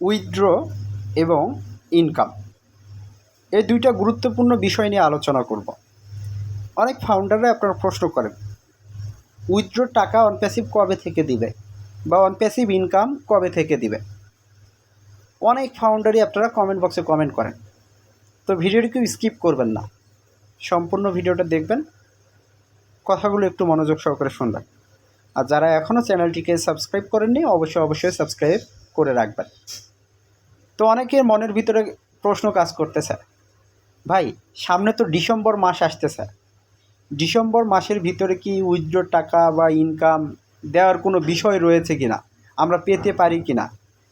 Withdraw এবং income. এই দুইটা গুরুত্বপূর্ণ বিষয় নিয়ে আলোচনা করব। অনেক ফাউন্ডাররা আপনারা প্রশ্ন করেন উইথড্র টাকা অনপ্যাসিভ কবে থেকে দিবে বা অনপ্যাসিভ ইনকাম কবে থেকে দিবে? অনেক ফাউন্ডারই আপনারা কমেন্ট বক্সে কমেন্ট করেন। তো ভিডিওটি কেউ স্কিপ করবেন না। সম্পূর্ণ ভিডিওটা দেখবেন, কথাগুলো একটু মনোযোগ সহকারে শুনবেন। আর যারা এখনও চ্যানেলটিকে সাবস্ক্রাইব করেননি, অবশ্যই অবশ্যই সাবস্ক্রাইব করে রাখবেন। তো অনেকের মনের ভিতরে প্রশ্ন কাজ করতেছে, ভাই, সামনে তো ডিসেম্বর মাস আসতেছে। ডিসেম্বর মাসের ভিতরে কি উইথড্র টাকা বা ইনকাম দেওয়ার কোনো বিষয় রয়েছে কি না আমরা পেতে পারি কি না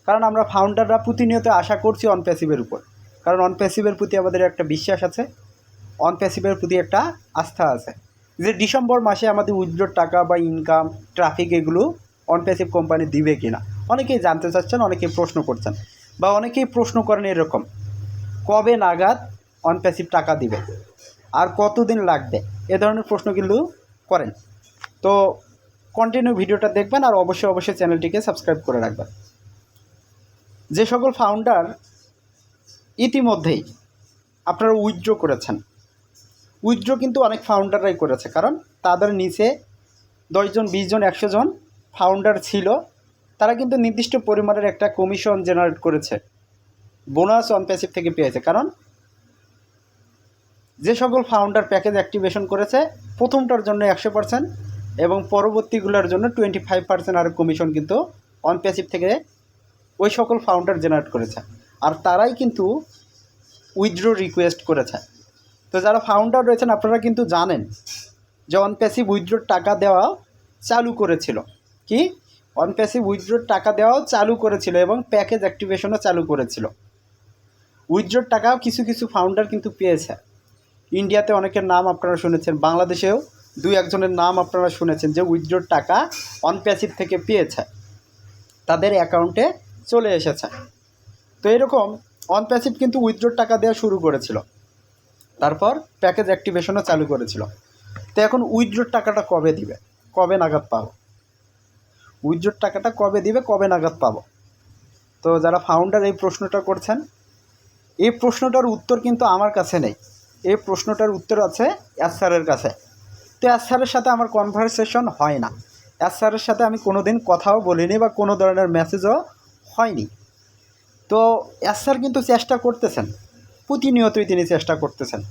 কারণ আমরা ফাউন্ডাররা প্রতিনিয়ত আশা করছি অনপ্যাসিভের উপর। কারণ অনপ্যাসিভের প্রতি আমাদের একটা বিশ্বাস আছে অনপ্যাসিভের প্রতি একটা আস্থা আছে। যে ডিসেম্বর মাসে আমাদের উইথড্র টাকা বা ইনকাম, ট্রাফিক এগুলো অনপ্যাসিভ কোম্পানি দিবে কি না অনেকেই জানতে চাচ্ছেন, অনেকেই প্রশ্ন করছেন। বা অনেকেই প্রশ্ন করেন এরকম, কবে নাগাদ অনপ্যাসিভ টাকা দিবে? আর কতদিন লাগবে? এ ধরনের প্রশ্ন কিন্তু করেন। তো কন্টিনিউ ভিডিওটা দেখবেন আর অবশ্যই অবশ্যই চ্যানেলটিকে সাবস্ক্রাইব করে রাখবেন। যে সকল ফাউন্ডার ইতিমধ্যেই আপনারা উইথড্র করেছেন। উইথড্র কিন্তু অনেক ফাউন্ডাররাই করেছে, কারণ তাদের নিচে দশজন বিশজন একশো জন ফাউন্ডার ছিল। তারা কিন্তু নির্দিষ্ট পরিমাণের একটা কমিশন জেনারেট করেছে। বোনাস অন প্যাসিভ থেকে পেয়েছে। কারণ যে সকল ফাউন্ডার প্যাকেজ অ্যাক্টিভেশন করেছে, প্রথমটার জন্য একশো পার্সেন্ট এবং পরবর্তীগুলোর জন্য টোয়েন্টি ফাইভ পার্সেন্ট আর কমিশন কিন্তু অন প্যাসিভ থেকে ওই সকল ফাউন্ডার জেনারেট করেছে। আর তারাই কিন্তু উইথড্র রিকোয়েস্ট করেছে। তো যারা ফাউন্ডার রয়েছেন, আপনারা কিন্তু জানেন যে অনপ্যাসিভ উইথড্রোর টাকা দেওয়া চালু করেছিল। কি? অনপ্যাসিভ উইথড্রোর টাকা দেওয়াও চালু করেছিল এবং প্যাকেজ অ্যাক্টিভেশনও চালু করেছিল। উইথড্রোর টাকাও কিছু কিছু ফাউন্ডার কিন্তু পেয়েছে। ইন্ডিয়াতে অনেকের নাম আপনারা শুনেছেন, বাংলাদেশেও দুই একজনের নাম আপনারা শুনেছেন যে উইথড্রোর টাকা অনপ্যাসিভ থেকে পেয়েছে। তাদের অ্যাকাউন্টে চলে এসেছে। তো এরকম অনপ্যাসিভ কিন্তু উইথড্রোর টাকা দেওয়া শুরু করেছিল। তারপর প্যাকেজ অ্যাক্টিভেশনও চালু করেছিল। তো এখন উইথড্রোর টাকাটা কবে দিবে? কবে নাগাদ পাবো? উইথড্রোর টাকাটা কবে দিবে, কবে নাগাদ পাবো? তো যারা ফাউন্ডার এই প্রশ্নটা করছেন, এই প্রশ্নটার উত্তর কিন্তু আমার কাছে নেই। এই প্রশ্নটার উত্তর আছে এস স্যারের কাছে। তো এস স্যারের সাথে আমার কনভারসেশন হয় না। এস স্যারের সাথে আমি কোনো দিন কথাও বলিনি বা কোনো ধরনের মেসেজও হয়নি। তো এস স্যার কিন্তু চেষ্টা করতেছেন। প্রতিনিয়তই তিনি চেষ্টা করতেছেন।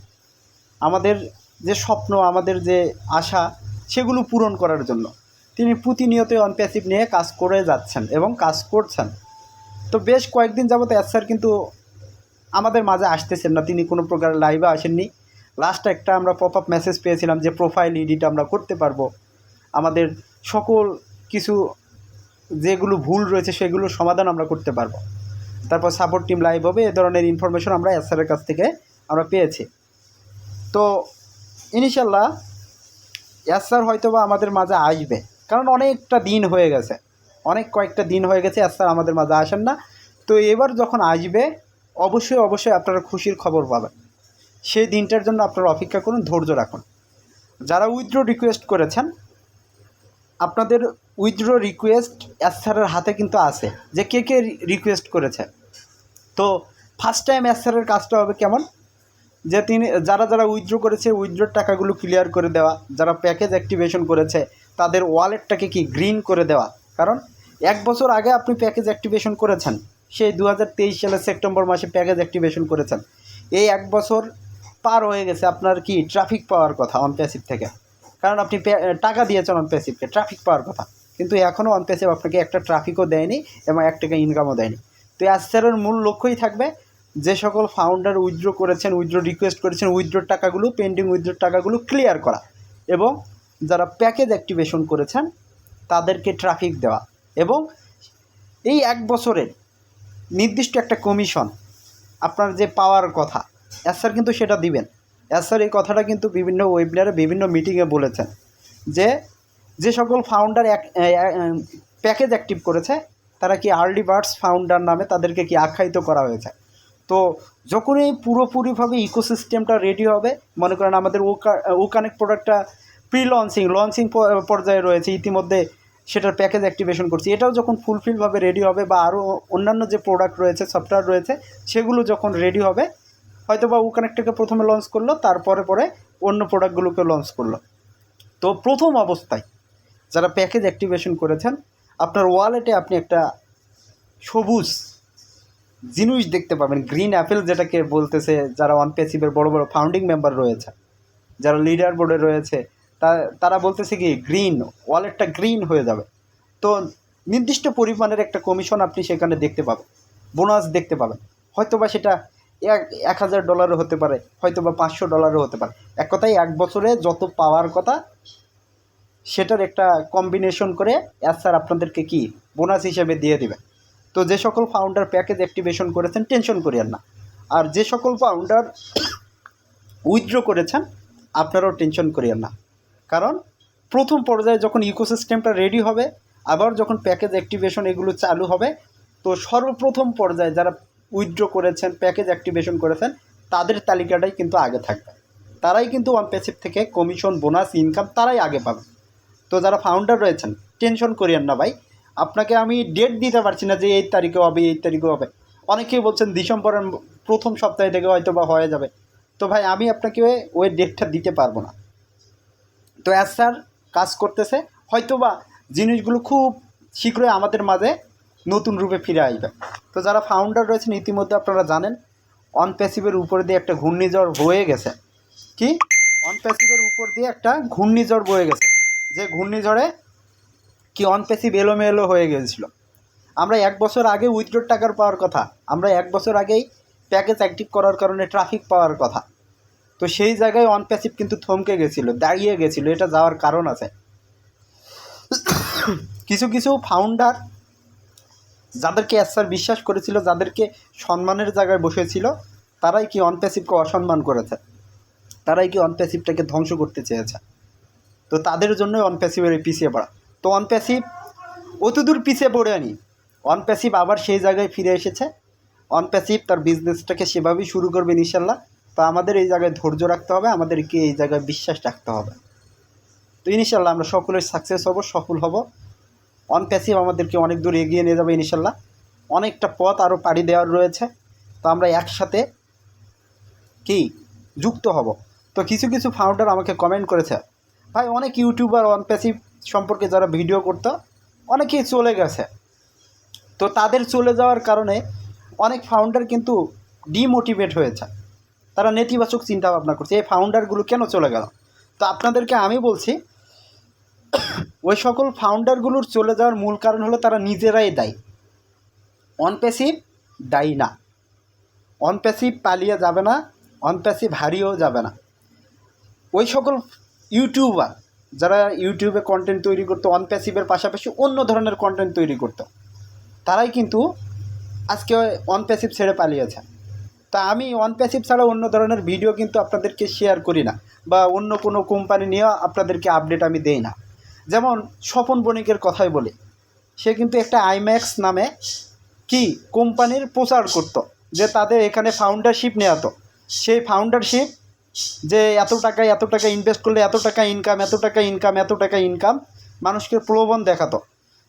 আমাদের যে স্বপ্ন, আমাদের যে আশা, সেগুলো পূরণ করার জন্য। তিনি প্রতিনিয়তই অনপ্যাসিভ নিয়ে কাজ করে যাচ্ছেন এবং কাজ করছেন। তো বেশ কয়েকদিন যাবত এস স্যার কিন্তু আমাদের মাঝে আসতেছেন না। তিনি কোনো প্রকার লাইভে আসেননি। লাস্ট একটা আমরা পপ আপ মেসেজ পেয়েছিলাম যে প্রোফাইল এডিট আমরা করতে পারব। আমাদের সকল কিছু যেগুলো ভুল রয়েছে সেগুলোর সমাধান আমরা করতে পারব। তারপর সাপোর্ট টিম লাইভ হবে, এ ধরনের ইনফরমেশন আমরা এস স্যারের কাছ থেকে আমরা পেয়েছি। তো ইনশাল্লাহ এস স্যার হয়তো বা আমাদের মাঝে আসবে। কারণ অনেকটা দিন হয়ে গেছে। অনেক কয়েকটা দিন হয়ে গেছে স্যার আমাদের মাঝে আসেন না। তো এবার যখন আসবে, অবশ্যই অবশ্যই আপনারা খুশির খবর পাবেন। সেই দিনটার জন্য আপনারা অপেক্ষা করুন, ধৈর্য রাখুন। যারা উইথড্র রিকোয়েস্ট করেছেন, আপনাদের উইথড্র রিকোয়েস্ট স্যারের হাতে কিন্তু আছে, যে কে কে রিকোয়েস্ট করেছে। তো ফার্স্ট টাইম স্যারের কাজটা হবে কেমন? যে তিনি, যারা যারা উইথড্র করেছে উইথড্রর টাকাগুলো ক্লিয়ার করে দেওয়া, যারা প্যাকেজ অ্যাক্টিভেশন করেছে তাদের ওয়ালেটটাকে কি গ্রিন করে দেওয়া? কারণ এক বছর আগে আপনি প্যাকেজ অ্যাক্টিভেশন করেছেন, সেই দু হাজার তেইশ সালের সেপ্টেম্বর মাসে প্যাকেজ অ্যাক্টিভেশন করেছেন। এই এক বছর পার হয়ে গেছে আপনার কি ট্রাফিক পাওয়ার কথা অনপ্যাসিভ থেকে? কারণ আপনি টাকা দিয়েছেন অনপ্যাসিভকে ট্রাফিক পাওয়ার কথা। কিন্তু এখনও অনপ্যাসিভ আপনাকে একটা ট্রাফিকও দেয়নি এবং এক টাকা ইনকামও দেয়নি। তো অ্যাসারের মূল লক্ষ্যই থাকবে যে সকল ফাউন্ডার উইথড্র করেছেন উইথড্র রিকোয়েস্ট করেছেন উইথড্রর টাকাগুলো পেন্ডিং উইথড্রর টাকাগুলো ক্লিয়ার করা এবং যারা প্যাকেজ অ্যাক্টিভেশন করেছেন, তাদেরকে ট্রাফিক দেওয়া এবং এই এক বছরের নির্দিষ্ট একটা কমিশন, আপনার যে পাওয়ার কথা স্যার কিন্তু সেটা দিবেন। স্যার এই কথাটা কিন্তু বিভিন্ন ওয়েবিনারে বিভিন্ন মিটিংয়ে বলেছেন যে যে সকল ফাউন্ডার এক প্যাকেজ অ্যাক্টিভ করেছে, তারা কি আর্লি বার্ডস ফাউন্ডার নামে তাদেরকে কি আখ্যায়িত করা হয়েছে? তো যখনই পুরোপুরিভাবে ইকোসিস্টেমটা রেডি হবে, মনে করেন আমাদের ও ও কানেক্ট প্রোডাক্টটা প্রি লঞ্চিং লঞ্চিং পর্যায়ে রয়েছে, ইতিমধ্যে সেটার প্যাকেজ অ্যাক্টিভেশন করছি। এটাও যখন ফুলফিলভাবে রেডি হবে বা আরও অন্যান্য যে প্রোডাক্ট রয়েছে সফটওয়্যার রয়েছে, সেগুলো যখন রেডি হবে হয়তো বা উ কানেক্টটাকে প্রথমে লঞ্চ করল, তারপরে পরে অন্য প্রোডাক্টগুলোকে লঞ্চ করল। তো প্রথম অবস্থায় যারা প্যাকেজ অ্যাক্টিভেশন করেছেন, আপনার ওয়ালেটে আপনি একটা সবুজ জিনিস দেখতে পাবেন গ্রিন অ্যাপেল যেটাকে বলতেছে, যারা ওয়ান প্যাসিভের বড় বড় ফাউন্ডিং মেম্বার রয়েছে, যারা লিডার বোর্ডে রয়েছে তারা বলতেছে কি গ্রিন ওয়ালেটটা গ্রিন হয়ে যাবে। তো নির্দিষ্ট পরিমাণের একটা কমিশন আপনি সেখানে দেখতে পাবেন বোনাস দেখতে পাবেন। হয়তো বা সেটা এক এক হাজার ডলারও হতে পারে হয়তো বা পাঁচশো ডলারও হতে পারে। এক কথায় এক বছরে যত পাওয়ার কথা, সেটার একটা কম্বিনেশন করে অ্যাজ স্যার আপনাদেরকে কি বোনাস হিসেবে দিয়ে দিবে তো যে সকল ফাউন্ডার প্যাকেজ অ্যাক্টিভেশন করেছেন টেনশন করিয়েন না। আর যে সকল ফাউন্ডার উইথড্র করেছেন, আপনারাও টেনশন করিয়েন না। কারণ প্রথম পর্যায়ে যখন ইকোসিস্টেমটা রেডি হবে, আবার যখন প্যাকেজ অ্যাক্টিভেশন এগুলো চালু হবে, তো সর্বপ্রথম পর্যায়ে যারা উইথড্র করেছেন প্যাকেজ অ্যাক্টিভেশন করেছেন, তাদের তালিকাটাই কিন্তু আগে থাকবে। তারাই কিন্তু ওয়ান প্যাসিভ থেকে কমিশন বোনাস ইনকাম তারাই আগে পাবে। তো যারা ফাউন্ডার রয়েছেন টেনশন করিয়েন না ভাই। আপনাকে আমি ডেট দিতে পারছি না যে এই তারিখে হবে, এই তারিখে হবে। অনেকেই বলছেন ডিসেম্বরের প্রথম সপ্তাহে থেকে হয়তো বা হয়ে যাবে। তো ভাই, আমি আপনাকে ওই ডেটটা দিতে পারব না। তো অ্যাজ স্যার কাজ করতেছে হয়তো বা জিনিসগুলো খুব শীঘ্রই আমাদের মাঝে নতুন রূপে ফিরে আসবে। তো যারা ফাউন্ডার রয়েছেন, ইতিমধ্যে আপনারা জানেন অন প্যাসিভের উপর দিয়ে একটা ঘূর্ণিঝড় বয়ে গেছে। কি? অন প্যাসিভের উপর দিয়ে একটা ঘূর্ণিঝড় বয়ে গেছে। যে ঘূর্ণিঝড়ে কি অন প্যাসিভ এলোমেলো হয়ে গিয়েছিল আমরা এক বছর আগে উইথড্রোর টাকার পাওয়ার কথা, আমরা এক বছর আগেই প্যাকেজ অ্যাক্টিভ করার কারণে ট্রাফিক পাওয়ার কথা। তো সেই জায়গায় অন প্যাসিভ কিন্তু থমকে গেছিল, দাঁড়িয়ে গেছিল, এটা যাওয়ার কারণ আছে। কিছু কিছু ফাউন্ডার যাদেরকে স্যার বিশ্বাস করেছিল, যাদেরকে সম্মানের জায়গায় বসেছিল, তারাই কি অনপ্যাসিভকে অসম্মান করেছে? তারাই কি অনপ্যাসিভটাকে ধ্বংস করতে চেয়েছে? তো তাদের জন্যই অনপ্যাসিভের এই পিছিয়ে পড়া। তো অনপ্যাসিভ অতদূর পিছিয়ে পড়ে আনি অনপ্যাসিভ আবার সেই জায়গায় ফিরে এসেছে। অনপ্যাসিভ তার বিজনেসটাকে সেভাবেই শুরু করবে ইনশাল্লাহ। তো আমাদের এই জায়গায় ধৈর্য রাখতে হবে, আমাদেরকে এই জায়গায় বিশ্বাস রাখতে হবে। তো ইনশাল্লাহ আমরা সকলের সাকসেস হব, সফল হব। অন প্যাসিভ আমাদেরকে অনেক দূর এগিয়ে নিয়ে যাবে ইনশাল্লাহ। অনেকটা পথ আরও পাড়ি দেওয়ার রয়েছে। তো আমরা একসাথে কি? যুক্ত হব। তো কিছু কিছু ফাউন্ডার আমাকে কমেন্ট করেছে, ভাই, অনেক ইউটিউবার অন প্যাসিভ সম্পর্কে যারা ভিডিও করতো, অনেকেই চলে গেছে। তো তাদের চলে যাওয়ার কারণে অনেক ফাউন্ডার কিন্তু ডিমোটিভেট হয়েছে। তারা নেতিবাচক চিন্তা ভাবনা করছে, এই ফাউন্ডারগুলো কেন চলে গেল? তো আপনাদেরকে আমি বলছি, ওই সকল ফাউন্ডারগুলোর চলে যাওয়ার মূল কারণ হলো তারা নিজেরাই দায়ী। অনপ্যাসিভ দায়ী না। অনপ্যাসিভ পালিয়ে যাবে না অনপ্যাসিভ হারিয়েও যাবে না। ওই সকল ইউটিউবার যারা ইউটিউবে কন্টেন্ট তৈরি করতো অনপ্যাসিভের পাশাপাশি অন্য ধরনের কন্টেন্ট তৈরি করতো, তারাই কিন্তু আজকে অনপ্যাসিভ ছেড়ে পালিয়েছে। তা আমি অনপ্যাসিভ ছাড়া অন্য ধরনের ভিডিও কিন্তু আপনাদেরকে শেয়ার করি না বা অন্য কোনো কোম্পানি নিয়ে আপনাদেরকে আপডেট আমি দেই না। যেমন স্বপন বণিকের কথাই বলি, সে কিন্তু একটা আইম্যাক্স নামে কি কোম্পানির প্রচার করত, যে তাদের এখানে ফাউন্ডারশিপ নেওয়াতো সেই ফাউন্ডারশিপ যে এত টাকা এত টাকা ইনভেস্ট করলে এত টাকা ইনকাম এত টাকা ইনকাম এত টাকা ইনকাম মানুষকে প্রলোভন দেখাতো।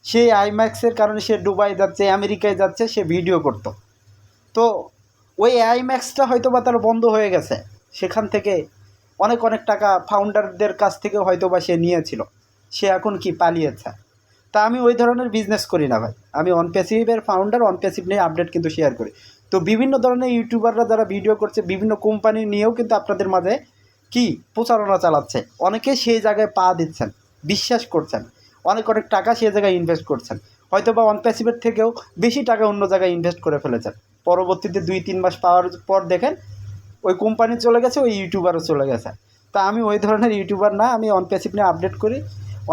সেই আইম্যাক্সের কারণে সে দুবাই যাচ্ছে আমেরিকায় যাচ্ছে, সে ভিডিও করত। তো ওই আইম্যাক্সটা হয়তো বা তার বন্ধ হয়ে গেছে। সেখান থেকে অনেক অনেক টাকা ফাউন্ডারদের কাছ থেকে হয়তো বা সে নিয়েছিল। সে এখন কি পালিয়েছে? তা আমি ওই ধরনের বিজনেস করি না ভাই। আমি অনপ্যাসিভের ফাউন্ডার অনপ্যাসিভ নিয়ে আপডেট কিন্তু শেয়ার করি। তো বিভিন্ন ধরনের ইউটিউবাররা যারা ভিডিও করছে, বিভিন্ন কোম্পানি নিয়েও কিন্তু আপনাদের মাঝে কি প্রচারণা চালাচ্ছে? অনেকে সেই জায়গায় পা দিচ্ছেন, বিশ্বাস করছেন। অনেক অনেক টাকা সেই জায়গায় ইনভেস্ট করছেন। হয়তো বা অনপ্যাসিভের থেকেও বেশি টাকা অন্য জায়গায় ইনভেস্ট করে ফেলেছেন। পরবর্তীতে দুই, তিন মাস পাওয়ার পর দেখেন ওই কোম্পানি চলে গেছে, ওই ইউটিউবারও চলে গেছে। তা আমি ওই ধরনের ইউটিউবার না, আমি অনপ্যাসিভ নিয়ে আপডেট করি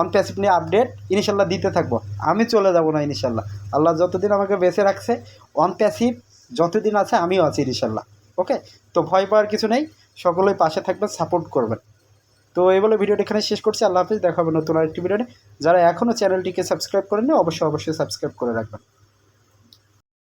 অনপ্যাসিভ নিয়ে আপডেট ইনশাল্লাহ দিতে থাকব। আমি চলে যাব না ইনশাল্লাহ। আল্লাহ যতদিন আমাকে বেঁচে রাখছে অনপ্যাসিভ যতদিন আছে আমিও আছি ইনশাল্লাহ। ওকে তো ভয় পাওয়ার কিছু নেই। সকলেই পাশে থাকবেন সাপোর্ট করবেন। তো এই বলে ভিডিওটি এখানে শেষ করছি। আল্লাহ হাফিজ, দেখা হবে নতুন আরেকটি ভিডিওতে যারা এখনও চ্যানেলটিকে সাবস্ক্রাইব করেননি, অবশ্যই অবশ্যই সাবস্ক্রাইব করে রাখবেন।